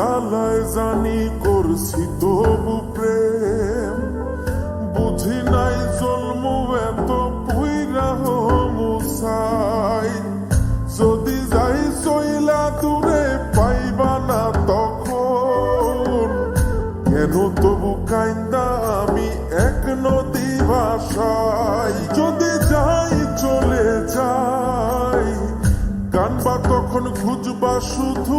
জ্বালায় জানি করছি তবু প্রেম। বুঝি নাই জন্ম এত পুইরা মুসাই যদি যাই চইলা দূরে পাইবা না তখন, কেন তবু কাইন্দা আমি এক নদী ভাষায় যদি যাই চলে যাই, কানবা তখন খুঁজবা শুধু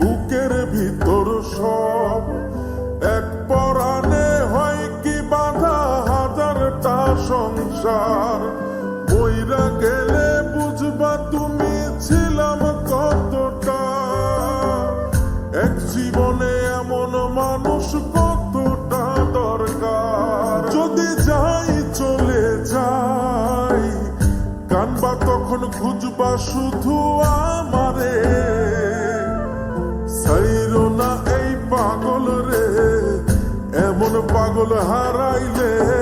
সংসার। বইরা গেলে বুঝবা তুমি ছিলাম কতটা। এক জীবনে এমন মানুষ কতটা দরকার। যদি যাই, চলে যাই। কানবা তখন খুঁজবা শুধু আমারে। না এই পাগল রে, এমন পাগল হারাইলে।